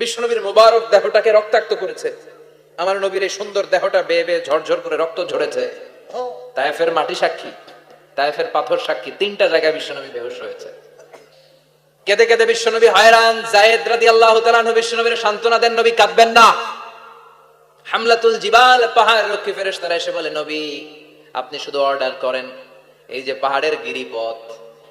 বিশ্বনবীর মুবারক দেহটাকে রক্তাক্ত করেছে। আমার নবীর এই সুন্দর দেহটা বেয়ে বেয়ে ঝরঝর করে রক্ত ঝরেছে। তায়েফের মাটি সাক্ষী, তায়েফের পাথর সাক্ষী, তিনটা জায়গায় বিশ্বনবী বেহুশ হয়েছে। কেঁদে কেঁদে বিশ্বনবী হায়রান, জায়েদ রাদি আল্লাহ বিশ্বনবীর সান্ত্বনা দেন, নবী, কাঁদবেন না। হামলাতুল জিবাল পাহাড় রক্ষী ফেরেশতারা এসে বলে, নবী, আপনি শুধু অর্ডার করেন, এই যে পাহাড়ের গিরিপথ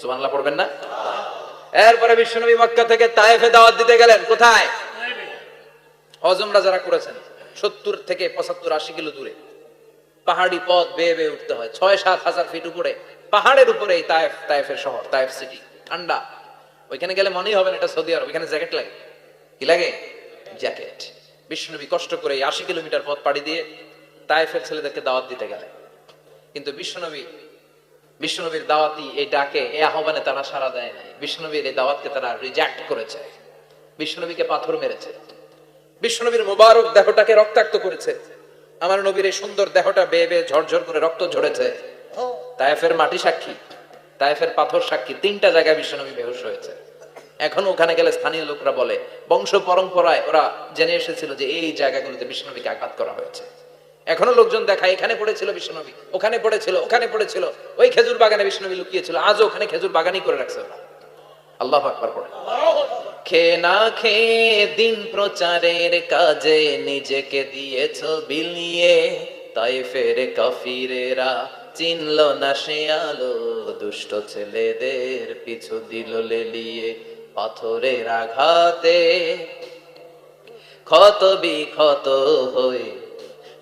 সুবহানাল্লাহ পড়বেন না? এরপরে বিশ্বনবী মক্কা থেকে তায়েফে দাওয়াত দিতে গেলেন, কোথায়? হজমরা যারা করেছেন, সত্তর থেকে পঁচাত্তর, আশি কিলো দূরে। পাহাড়ি পথ বেয়ে বেয়ে উঠতে হয়। ছয় সাত হাজার ফিট উপরে, পাহাড়ের উপরে এই তায়েফ, তায়েফের শহর, তায়েফ সিটি ঠান্ডা। ওইখানে গেলে মনেই হবে না, এটা সৌদি আরব। ওইখানে জ্যাকেট লাগে? কি লাগে? জ্যাকেট বিষ্ণুনবী কষ্ট করে আশি কিলোমিটার পথ পাড়ি দিয়ে তায়েফের ছেলেদেরকে দাওয়াত দিতে গেলেন। কিন্তু বিশ্বনবী বিশ্বনবীর দাওয়াতি এই ডাকে, এই আহ্বানে তারা সাড়া দেয় নাই। বিশ্বনবীর এই দাওয়াতকে তারা রিজেক্ট করেছে। বিশ্বনবীকে পাথর মেরেছে। বিশ্বনবীর মুবারক দেহটাকে রক্তাক্ত করেছে। আমার নবীর এই সুন্দর দেহটা বেয়ে বেয়ে ঝরঝর করে রক্ত ঝরেছে। তায়েফের মাটি সাক্ষী, তায়েফের পাথর সাক্ষী, তিনটা জায়গায় বিশ্বনবী বেহুশ হয়েছে। এখন ওখানে গেলে স্থানীয় লোকরা বলে, বংশ পরম্পরায় ওরা জেনে এসেছিল যে এই জায়গাগুলোতে বিশ্বনবীকে আঘাত করা হয়েছে। এখনও লোকজন দেখায়, এখানে পড়েছিল বিশ্বনবী, ওখানে পড়েছিল ওখানে পড়েছিল, ওই খেজুর বাগানে বিশ্বনবী লুকিয়েছিল, আজও ওখানে খেজুর বাগানই করে রাখছে আল্লাহ আকবার পড়ে। না দিন প্রচারের কাজে নিজেকে দিয়েছ বিলিয়ে তাই ফের কাফিরেরা চিনল না সে আলো, দুষ্ট ছেলেদের পিছু দিল লেলিয়ে পাথরের আঘাতে। ক্ষত বিক্ষত হয়ে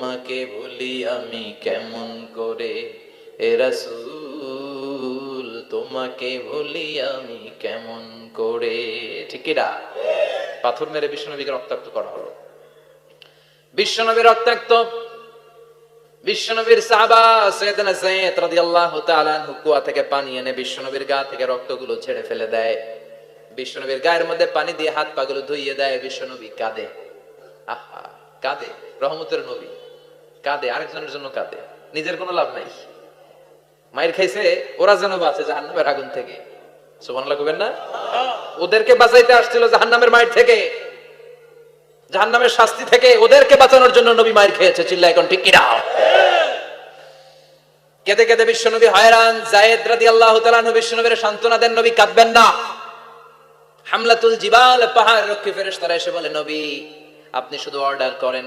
তোমাকে ভুলি আমি কেমন করে? এরাসুল তোমাকে ভুলি আমি কেমন করে? ঠিকিরা পাথর মেরে বিশ্বনবীকে রক্তাক্ত করা হলো। বিশ্বনবী রক্তাক্ত। বিশ্বনবীর কুয়া থেকে পানি এনে বিশ্বনবীর গা থেকে রক্তগুলো ছেড়ে ফেলে দেয়। বিশ্বনবীর গায়ের মধ্যে পানি দিয়ে হাত পাগুলো ধুইয়ে দেয়, বিশ্বনবী কাঁদে। আহা, কাঁদে। রহমতের নবী। কাঁদে, আরেকজনের জন্য কাঁদে। নিজের কোনো লাভ নাই। মায়ের খাইছে, ওরা যেন বাঁচে জাহান্নামের আগুন থেকে। সুবহানাল্লাহ কইবেন না? ওদেরকে বাঁচাইতে আসছিল জাহান্নামের মায়ের থেকে। জাহান্নামের শাস্তি থেকে ওদেরকে বাঁচানোর জন্য নবী মায়ের খেয়েছে চিল্লা এখন ঠিক কিনা? কেঁদে কেঁদে বিশ্বনবী হয়রান। জায়েদ রাদি আল্লাহ তালানহু বিশ্বনবীর সান্ত্বনা দেন, নবী, কাঁদবেন না। হামলাতুল জিবাল পাহাড় রক্ষী ফেরেশ তারা এসে বলে, নবী, আপনি শুধু অর্ডার করেন।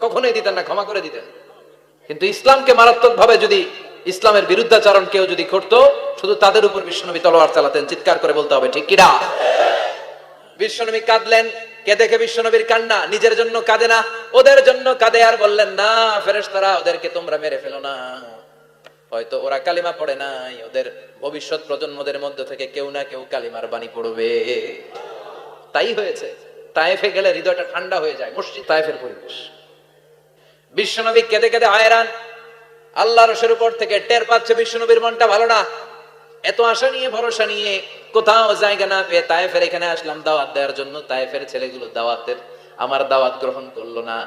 কখনোই দিতেন না, ক্ষমা করে দিতেন। কিন্তু ইসলামকে মারাত্মক ভাবে যদি ইসলামের বিরুদ্ধাচরণ কেউ যদি করতো, শুধু তাদের উপর বিষ্ণুনবী তলোয়ার চালাতেন, চিৎকার করে বলতে হবে, ঠিক কিনা বিশ্বনবী কাঁদলেন, কে দেখে বিশ্বনবীর কান্না? নিজের জন্য কাঁদে না, ওদের জন্য কাঁদে, আর বললেন, না, ফেরেশতারা, ওদেরকে তোমরা মেরে ফেলো না। হয়তো ওরা কালিমা পড়ে নাই, ওদের ভবিষ্যৎ প্রজন্মদের মধ্য থেকে কেউ না কেউ কালিমার বাণী পড়বে। তাই হয়েছে, তায়েফে গেলে হৃদয়টা ঠান্ডা হয়ে যায়, মসজিদ তায়েফের পরিবেশ। বিশ্বনবী কেঁদে কেঁদে হয়রান। আল্লাহ রসের উপর থেকে টের পাচ্ছে বিশ্বনবীর মনটা ভালো না। এত আশা নিয়ে, ভরসা নিয়ে কোথাও জায়গা না পেয়ে তায়েফের এখানে আসলাম দাওয়াত দেওয়ার জন্য। তায়েফের ছেলেগুলো দাওয়াতের, আমার দাওয়াত গ্রহণ করল না।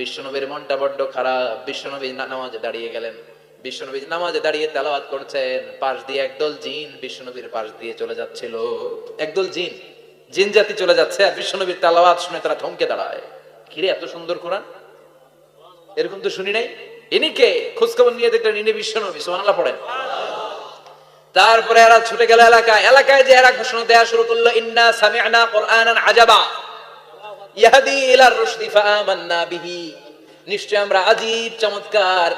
বিশ্বনবীর মনটা বড্ড খারাপ। বিশ্বনবী নামাজে দাঁড়িয়ে গেলেন। বিশ্বনবী নামাজে দাঁড়িয়ে তেলাওয়াত করছেন। পাশ দিয়ে একদল জিন বিশ্বনবীর পাশ দিয়ে চলে যাচ্ছিল। একদল জিন। জিন জাতি চলে যাচ্ছে আর বিশ্বনবীর তেলাওয়াত শুনে তারা থমকে দাঁড়ায়। কিরে, এত সুন্দর কোরআন? এরকম তো শুনি নাই? ইনি কে? খোঁজখবর নিয়ে দেখলেন ইনি বিশ্বনবী, সুবহানাল্লাহ পড়েন। তারপরে এরা ছুটে গেল এলাকায়। এলাকায় যে এরা ঘোষণা দেওয়া শুরু করল, ইন্না সামি'না কুরআনান আজাবা। ইয়াহদি ইলার রুশদি ফাআমান্না বিহি। নিশ্চয় আমরা আজীব চমৎকার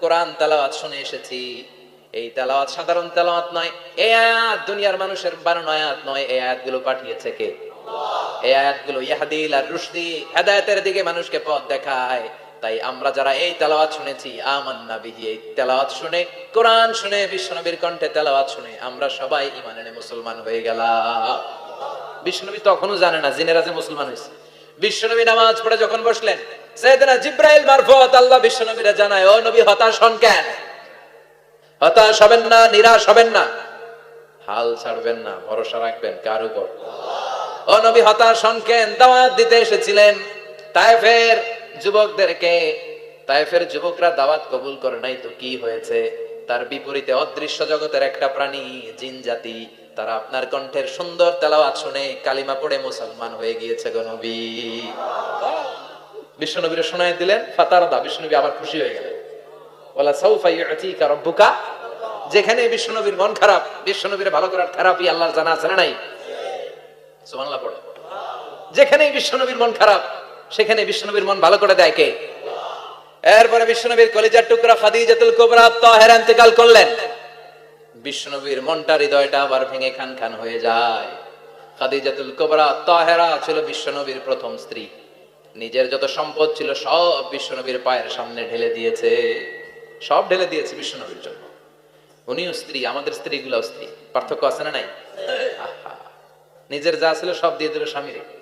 কোরআন তেলাওয়াত শুনে এসেছি। এই তেলাওয়াত সাধারণ তেলাওয়াত নয়, এই আয়াত দুনিয়ার মানুষের বানানো আয়াত নয়, এই আয়াতগুলো পাঠিয়েছে কে? এই আয়াতগুলো ইয়াহদি ইলার রুশদি হেদায়েতের দিকে মানুষকে পথ দেখায়। তাই আমরা যারা এই তেলাওয়াত শুনেছি, আমান্না বিহি, এই তেলাওয়াত শুনে, কোরআন শুনে, বিশ্বনবীর কণ্ঠে তেলাওয়াত শুনে, আমরা সবাই ঈমান এনে মুসলমান হয়ে গেলাম। বিশ্বনবী তখনও জানে না জিনেরা যে মুসলমান হয়েছে। বিশ্বনবী নামাজ পড়ে যখন বসলেন, সেদিনা জিব্রাইল মারফত, আল্লাহ বিশ্বনবীরা জানায়, ও নবী, হতাশ হন কেন? হতাশ হবেন না, নিরাশ হবেন না। হাল ছাড়বেন না, ভরসা রাখবেন কার উপর? ও নবী, হতাশ হন কেন? দাওয়াত দিতে এসেছিলেন তাইফের যুবকদেরকে তাইফের যুবকরা দাওয়াত কবুল করে নাই তো কি হয়েছে? তার বিপরীতে অদৃশ্য জগতের একটা প্রাণী, জিন জাতি, তারা আপনার কণ্ঠের সুন্দর তেলাওয়াত শুনে কালিমা পড়ে মুসলমান হয়ে গিয়েছে গো নবী। বিশ্বনবীরে শোনায় দিলেন, ফাতারদা, বিশ্বনবী আবার খুশি হয়ে গেলেন। বলা সাউফা ইউতিকা রাব্বুকা, যেখানে বিশ্বনবীর মন খারাপ, বিশ্বনবীর ভালো করার থেরাপি আল্লাহর জানা আছে না নাই? সুবহানাল্লাহ পড়ে। যেখানেই বিশ্বনবীর মন খারাপ সেখানে বিশ্বনবীর মন ভালো করে দেয় কে? এরপরে বিশ্বনবীর কলিজার টুকরা খাদিজাতুল কুবরা তাহেরা ইন্তেকাল করলেন। বিশ্বনবীর মনটা হৃদয়টা আবার ভেঙে খান খান হয়ে যায়। খাদিজাতুল কুবরা তাহেরা ছিল বিশ্বনবীর প্রথম স্ত্রী। নিজের যত সম্পদ ছিল সব বিশ্বনবীর পায়ের সামনে ঢেলে দিয়েছে। সব ঢেলে দিয়েছে বিশ্বনবীর জন্য। উনিও স্ত্রী, আমাদের স্ত্রীগুলোও স্ত্রী। পার্থক্য আছে না নাই। নিজের যা ছিল সব দিয়ে দিল স্বামীরে।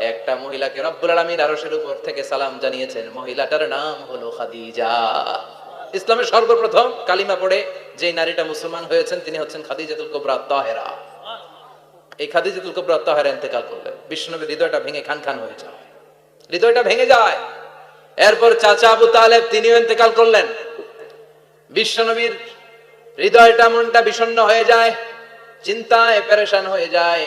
একটা মহিলাকে রব্বুল আলামিন আরশের উপর থেকে সালাম জানিয়েছেন। মহিলাটার নাম হলো খাদিজা। ইসলামের সর্বপ্রথম কালিমা পড়ে যে নারীটা মুসলমান হয়েছেন, তিনি হচ্ছেন খাদিজাতুল কুবরা তাহেরা। এই খাদিজাতুল কুবরা তাহেরা ইন্তেকাল করলেন। বিষ্ণুনবীর হৃদয়টা ভেঙে খান খান হয়ে যায়। হৃদয়টা ভেঙে যায়। এরপর চাচা আবু তালেব তিনিও ইন্তেকাল করলেন। বিশ্বনবীর হৃদয়টা মনটা বিষণ্ণ হয়ে যায়, চিন্তায় পেরেশান হয়ে যায়।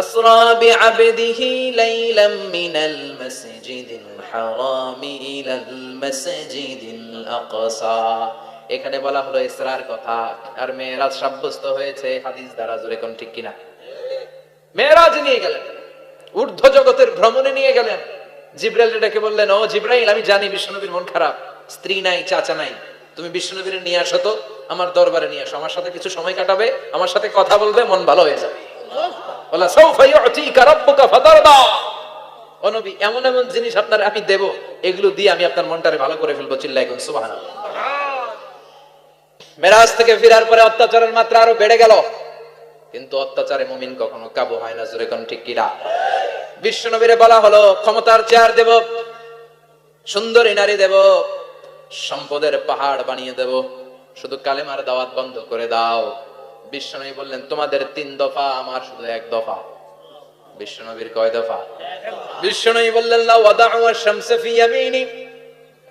আসরা বিআবদিহি লাইলাম মিনাল মাসজিদিল হারাম ইলাল মাসজিদিল আকসা এখানে বলা হলো ইসরার কথা। আর মেয়েরাজ সাব্যস্ত হয়েছে হাদিস দ্বারা, জোরে কোন ঠিক কিনা? মেয়েরাজ নিয়ে গেলেন। ঊর্ধ্ব জগতের ভ্রমণে নিয়ে গেলেন। জিব্রাইল ডেকে বললেন, ও জিব্রাইল, আমি জানি বিশ্বনবীর মন খারাপ। স্ত্রী নাই, চাচা নাই। তুমি বিশ্বনবীর নিয়ে আসো তো, আমার দরবারে নিয়ে আসো। আমার সাথে কিছু সময় কাটাবে, আমার সাথে কথা বলবে, মন ভালো হয়ে যাবে। এমন এমন জিনিস আপনার আমি দেব, এগুলো দিয়ে আমি আপনার মনটারে ভালো করে ফেলব, চিল্লাই মেরাজ থেকে পরে অত্যাচারের মাত্রা আরও বেড়ে গেল। কিন্তু অত্যাচারে মুমিন কখনো কাবু হয় না, জোরে ঠিক কিনা? বিশ্বনবীরে বলা হলো, ক্ষমতার চেয়ার দেব, সুন্দরী নারী দেব, সম্পদের পাহাড় বানিয়ে দেব, শুধু কালেমার দাওয়াত বন্ধ করে দাও। বিশ্বনবী বললেন, তোমাদের তিন দফা, আমার শুধু এক দফা। বিশ্বনবীর কয় দফা? বিশ্বনবী বললেন, লা ওয়াদাউ আশ-শামসা ফি ইয়ামিনি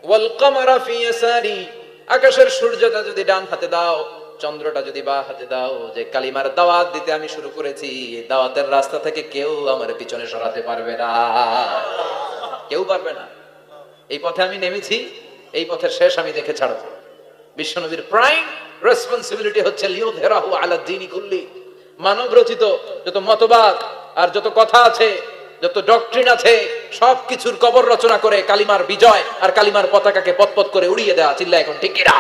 ওয়াল কামারা ফি ইয়াসারি। আকাশের সূর্যটা যদি ডান হাতে দাও, চন্দ্রটা যদি বা হাতে দাও, যে কালিমার দাওয়াত দিতে আমি শুরু করেছি, দাওয়াতের রাস্তা থেকে কেউ আমার পিছনে সরাতে পারবে না। কেউ পারবে না। এই পথে আমি নেমেছি, এই পথের শেষ আমি দেখে ছাড়বো। বিশ্বনবীর প্রাইম রেসপন্সিবিলিটি হচ্ছে লিউধেরাহু আলা দ্বীনি কুল্লি। মানব রচিত যত মতবাদ আর যত কথা আছে, যত ডক্ট্রিন আছে সব কিছুর কবর রচনা করে কালিমার বিজয় আর কালিমার পতাকাকে পতপত করে উড়িয়ে দেওয়া চিল্লা এখন ঠিক কিনা?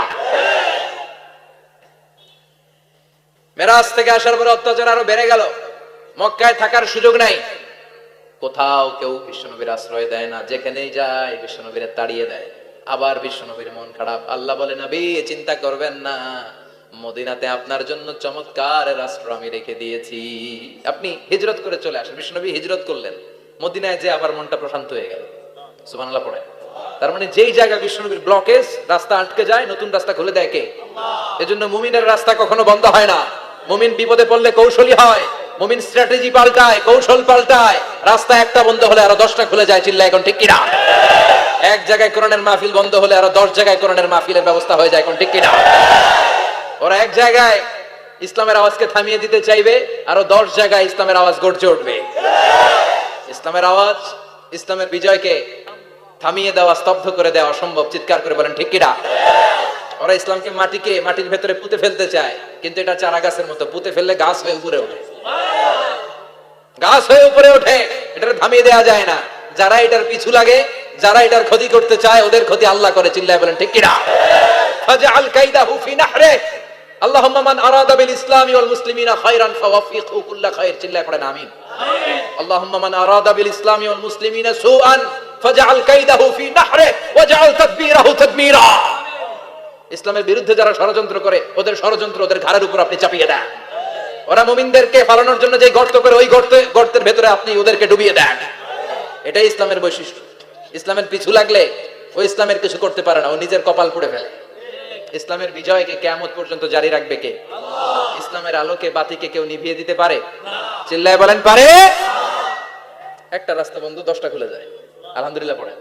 মেরাজ থেকে আসার পরে অত্যাচার আরও বেড়ে গেল। মক্কায় থাকার সুযোগ নাই। কোথাও কেউ বিশ্বনবীর আশ্রয় দেয় না, যেখানেই যায় বিশ্বনবীর তাড়িয়ে দেয়। আবার বিশ্বনবীর মন খারাপ। আল্লাহ বলে, নবী, চিন্তা করবেন না। মদিনাতে আপনার জন্য চমৎকার রাষ্ট্র আমি রেখে দিয়েছি। আপনি হিজরত করে চলে আসেন। বিশ্বনবী হিজরত করলেন। মদিনায় যে আবার মনটা প্রশান্ত হয়ে গেল। সুবহানাল্লাহ পড়ে তার মানে যেই জায়গা বিশ্বনবীর ব্লকেজ রাস্তা আটকে যায়, নতুন রাস্তা খুলে দেয় কে? এজন্য মুমিনের রাস্তা কখনো বন্ধ হয় না। মুমিন বিপদে পড়লে কৌশলী হয়। মুমিন স্ট্র্যাটেজি পাল্টায়, কৌশল পাল্টায়। রাস্তা একটা বন্ধ হলে আরও দশটা খুলে যায় চিল্লা এখন ঠিক কিনা? এক জায়গায় কোরআনের মাহফিল বন্ধ হলে আরও দশ জায়গায় কোরআনের মাহফিলের ব্যবস্থা হয়ে যায়, এখন ঠিক কিনা? ওরা এক জায়গায় ইসলামের আওয়াজকে থামিয়ে দিতে চাইবে, আরও দশ জায়গায় ইসলামের আওয়াজ গর্জে উঠবে। ইসলামের আওয়াজ, ইসলামের বিজয়কে থামিয়ে দেওয়া, স্তব্ধ করে দেওয়া অসম্ভব, চিৎকার করে বলেন, ঠিক কিনা? ওরা ইসলামকে মাটিকে মাটির ভেতরে পুঁতে ফেলতে চায়, কিন্তু এটা চারা গাছের মতো, পুঁতে ফেললে গাছ হয়ে উপরে ওঠে। গাছ হয়ে উপরে ওঠে এটা থামিয়ে দেওয়া যায় না। যারা এটার পিছু লাগে যারা এটার ক্ষতি করতে চায়, ওদের ক্ষতি আল্লাহ করে, চিল্লায় বলেন, ঠিক কিনা? কাইদাহু ফি নাহরে। আল্লাহুম্মা মান আরাদা বিল ওয়াল মুসলিমিনা খায়রান ফাওয়াফিকহু খায়র। পড়েন, আমিন। আল্লাহুম্মা মান আরাদা বিল ওয়াল মুসলিমিনা সুআন কাইদাহু ফি নাহরে তাদবীরাহু তাদমীরা ইসলামের বিরুদ্ধে যারা ষড়যন্ত্র করে, ওদের ষড়যন্ত্র ওদের ঘাড়ের উপর আপনি চাপিয়ে দেন। ওরা মুমিনদেরকে ফালানোর জন্য যে গর্ত করে, ওই গর্তে গর্তের ভেতরে আপনি ওদেরকে ডুবিয়ে দেন। এটাই ইসলামের বৈশিষ্ট্য। ইসলামের পিছু লাগলে ও ইসলামের কিছু করতে পারে না, ও নিজের কপাল পুড়ে ফেলে। ইসলামের বিজয়কে কেয়ামত পর্যন্ত জারি রাখবে কে? ইসলামের আলোকে বাতিকে কেউ নিভিয়ে দিতে পারে? চিল্লায় বলেন, পারে। একটা রাস্তা বন্ধু দশটা খুলে যায়। আলহামদুলিল্লাহ পড়ে।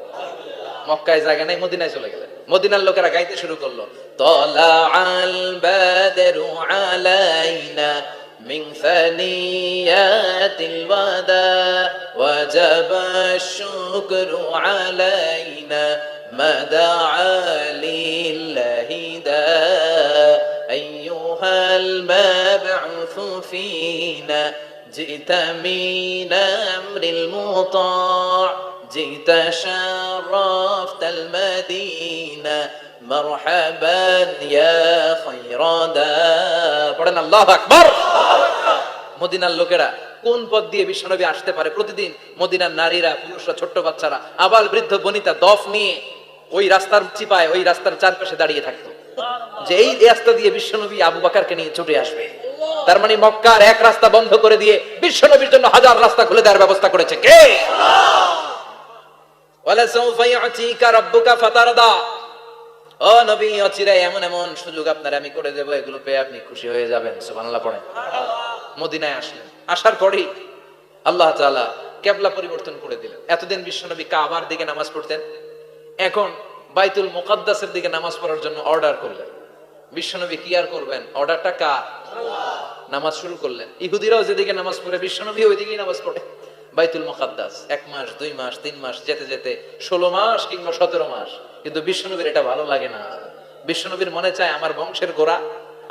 মক্কায় জায়গা নেই, মদিনায় চলে গেলেন। মদিনার লোকেরা গাইতে শুরু করল তলা আল বাদরু আলাইনা من ثنيات الوداع وجب الشكر علينا ما دعا لله داع. أيها المبعوث فينا جئت من أمر المطاع جئت شرفت المدينة. مرحبا يا خير دار الله أكبر. মদিনার লোকেরা কোন পথ দিয়ে বিশ্বনবী আসতে পারে? প্রতিদিন মদিনার নারীরা, পুরুষরা, ছোট্ট বাচ্চারা আবার বৃদ্ধ বনিতা দফ নিয়ে ওই রাস্তার চিপায়, ওই রাস্তার চারপাশে দাঁড়িয়ে থাকতো। যে এই রাস্তা দিয়ে বিশ্বনবী আবু বাকারকে নিয়ে ছুটে আসবে। তার মানে মক্কার এক রাস্তা বন্ধ করে দিয়ে বিশ্বনবীর জন্য হাজার রাস্তা খুলে দেওয়ার ব্যবস্থা করেছে কে? ও এমন এমন সুযোগ আপনার আমি করে দেবো এগুলো পেয়ে আপনি খুশি হয়ে যাবেন। সুবহানাল্লাহ মদিনায় আসলেন। আসার পরেই আল্লাহ তাআলা কেবলা পরিবর্তন করে দিলেন। এতদিন বিশ্বনবী কাবার দিকে নামাজ পড়তেন। এখন বাইতুল মুকাদ্দাসের দিকে নামাজ পড়ার জন্য অর্ডার করলেন। বিশ্বনবী কি আর করবেন? অর্ডারটা কার? নামাজ শুরু করলেন। ইহুদিরাও যেদিকে নামাজ পড়ে বিশ্বনবী ওইদিকেই নামাজ পড়ে। বাইতুল মুকাদ্দাস, এক মাস, দুই মাস, তিন মাস, যেতে যেতে ষোলো মাস কিংবা সতেরো মাস। কিন্তু বিশ্বনবীর এটা ভালো লাগে না। বিশ্বনবীর মনে চায় আমার বংশের গোড়া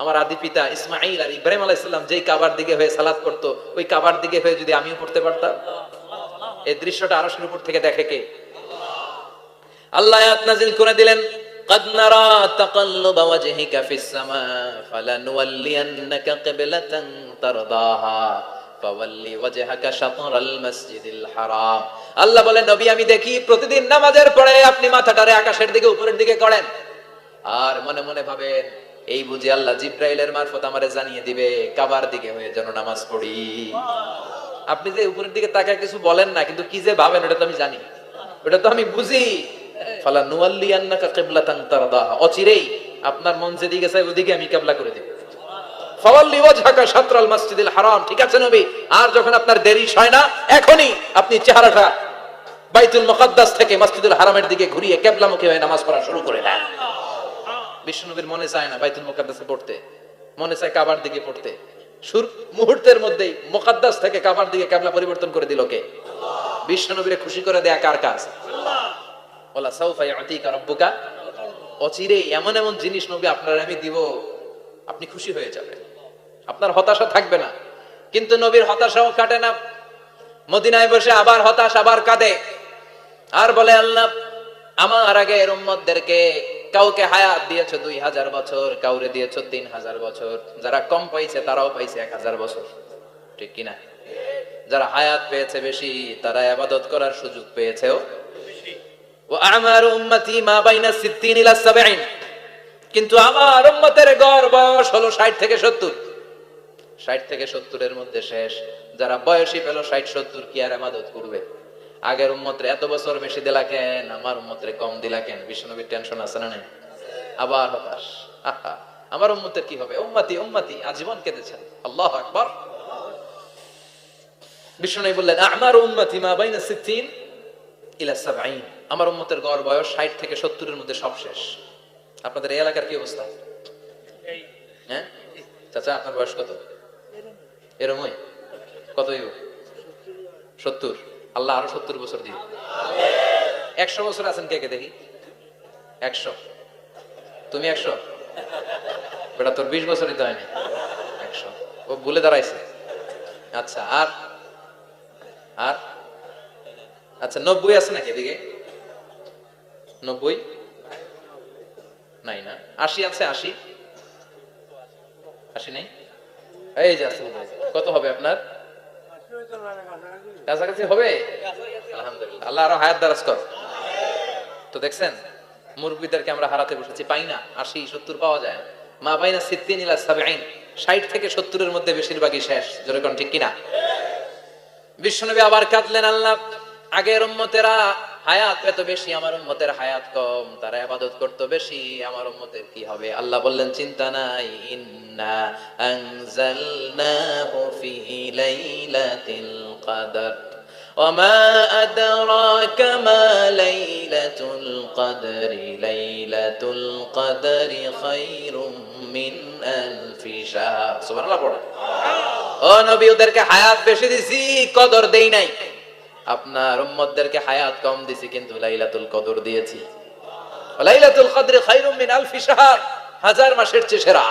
আমার আদি পিতা ইসমাইল আর ইব্রাহিম আলাইসাল্লাম যেই কাবার দিকে হয়ে সালাদ করতো ওই কাবার দিকে হয়ে যদি আমিও পড়তে পারতাম এই দৃশ্যটা আরশের উপর থেকে দেখে কে আল্লাহ আয়াত নাজিল করে দিলেন قد نرى تقلب وجهك في السماء فلنولينك قبلة ترضاها فولي وجهك شطر المسجد الحرام আল্লাহ বলেন নবী আমি দেখি প্রতিদিন নামাজের পরে আপনি মাথাটারে আকাশের দিকে উপরের দিকে করেন আর মনে মনে ভাবেন এই বুঝি আল্লাহ জিব্রাইলের মারফত আমারে জানিয়ে দিবে, কাবার দিকে হয়ে যেন নামাজ পড়ি। আপনি যে উপরের দিকে তাকায় কিছু বলেন না, কিন্তু কি যে ভাবেন, ওটা তো আমি জানি। ওটা তো আমি বুঝি। ফালা নুয়াল্লি অচিরেই আপনার মন যেদিকে চাই ওদিকে আমি কিবলা করে ফাওয়াল্লি হারাম। ঠিক আছে নবী? আর যখন আপনার দেরি হয় না আপনি চেহারাটা বাইতুল মুকাদ্দাস থেকে মসজিদুল হারামের দিকে ঘুরিয়ে কেবলামুখী হয়ে নামাজ পড়া শুরু করে দেন। বিষ্ণুনবীর মনে চায় না বাইতুল মুকাদ্দাসে পড়তে। মনে চায় কাবার দিকে পড়তে। সুর মুহূর্তের মধ্যেই মুকাদ্দাস থেকে কাবার দিকে কেবলা পরিবর্তন করে দিল কে? বিষ্ণুনবীরে খুশি করে দেয়া কার কাজ? ওলা সাউফা ইয়াতিকা রাব্বুকা। অচিরে এমন এমন জিনিস নবী আপনার আমি দিব, আপনি খুশি হয়ে যাবেন। আপনার হতাশা থাকবে না। কিন্তু নবীর হতাশাও কাটে না। মদিনায় বসে আবার হতাশ, আবার কাঁদে। আর বলে, আল্লাহ, আমার আগে এর উম্মতদেরকে কাউকে হায়াত দিয়েছ দুই হাজার বছর, কাউরে দিয়েছ তিন হাজার বছর। যারা কম পাইছে, তারাও পাইছে এক হাজার বছর। ঠিক কিনা? যারা হায়াত পেয়েছে বেশি, তারা আবাদত করার সুযোগ পেয়েছেও। আমার কিন্তু আমার উম্মতের গড় বয়স হলো 60 থেকে 70 ষাট থেকে সত্তরের মধ্যে শেষ। যারা বয়সী পেল ষাট সত্তর, কি আর আবাদত করবে? আগের উম্মত্রে এত বছর বেশি দিলা কেন? আমার উম্মত্রে কম দিলা কেন? বিষ্ণুবীর টেনশন আছে না নাই? আবার হতাশ। আহা, আমার উম্মতের কি হবে? উম্মতি উম্মতি আজীবন কেঁদেছেন আল্লাহ। আকবার। বিষ্ণু বললেন আমার উম্মতি মা বাইনা সিদ্দিন ইলা সাবঈন। আমার উম্মতের গড় বয়স ষাট থেকে সত্তরের মধ্যে সব শেষ। আপনাদের এই এলাকার কি অবস্থা? হ্যাঁ? চাচা আপনার বয়স কত? এরমই। কত সত্তর। আল্লাহ আরও সত্তর বছর দিও একশো বছর আছেন কে কে দেখি? একশো। তুমি একশো? বেটা, তোর বিশ বছরই তো হয়নি। একশো। ও ভুলে দাঁড়াইছে। আচ্ছা আর? আর? আচ্ছা নব্বই আছে নাকি এদিকে? নব্বই? নাই না। আশি আছে, আশি। আশি নেই? এই যে আছে কত হবে আপনার? কাছাকাছি হবে? আলহামদুলিল্লাহ আল্লাহ আরও হায়াত দারাজ কর। তো দেখছেন, মুরব্বীদেরকে আমরা হারাতে বসেছি, পাই না, আশি, সত্তর পাওয়া যায়। মা পাই না সিদ্দিন ইলা ষাট থেকে সত্তরের মধ্যে বেশিরভাগই শেষ যেরকম ঠিক কিনা? বিশ্বনবী আবার কাঁদলেন, আল্লাহ, আগের উম্মতেরা হায়াত পেত বেশি আমার উম্মতের হায়াত কম তারা ইবাদত করতো বেশি আমার উম্মতের কি হবে আল্লাহ বললেন চিন্তা নাই ইন্না আনজালনাহু ফি লাইলাতিল কদর وما أدراك ما ليلة القدر ليلة القدر خير من ألف شهر سبحان الله পড়ো ও নবী ওদেরকে হায়াত বেশি দিছি কদর দেই নাই আপনার উম্মতদেরকে হায়াত কম দিছি, কিন্তু লাইলাতুল কদর দিয়েছি। লাইলাতুল কদর খায়রুম মিন আলফি শাহর, হাজার মাসের চেয়ে সেরা।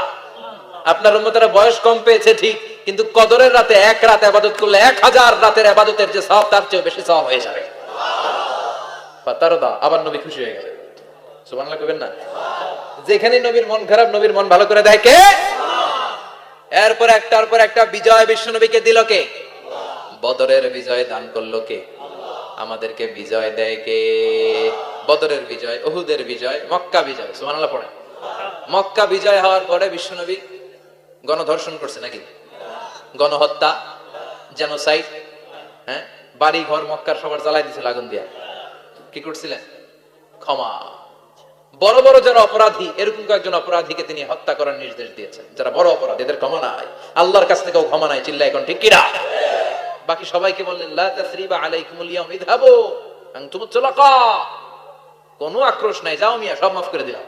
আপনার উম্মতেরা বয়স কম পেয়েছে ঠিক, কিন্তু কদরের রাতে এক রাত আবাদত করলে এক হাজার রাতের আবাদতের যে সব, তার চেয়ে বেশি সব হয়ে যাবে। ফাতারদা, আবার নবী খুশি হয়ে গেলেন। সুবহানাল্লাহ কইবেন না? যেখানে নবীর মন খারাপ, নবীর মন ভালো করে দেয় কে? এরপর একটার পর একটা বিজয় বিশ্বনবীকে দিল কে? বদরের বিজয় দান করল কে? আমাদেরকে বিজয় দেয় কে? বদরের বিজয় অহুদের বিজয়, মক্কা বিজয়, সুবহানাল্লাহ পড়ে মক্কা বিজয় হওয়ার পরে বিশ্বনবী গণধর্ষণ করছে নাকি? গণহত্যা জেনোসাইড হ্যাঁ? বাড়ি ঘর মক্কার সবার জ্বালাই দিছিল আগুন দিয়া। কি করছিলেন? ক্ষমা। বড় বড় যারা অপরাধী, এরকম কয়েকজন অপরাধীকে তিনি হত্যা করার নির্দেশ দিয়েছেন। যারা বড় অপরাধী, এদের ক্ষমা নাই। আল্লাহর কাছ থেকেও ক্ষমা নাই। চিল্লা এখন ঠিক কিনা? বাকি সবাইকে বললেন, লা তাসরিবা আলাইকুমুল ইয়াউম, ইযহাবু আনতুমুত তুলাকা কোনো আক্রোশ নাই, যাও মিয়া, সব মাফ করে দিলাম।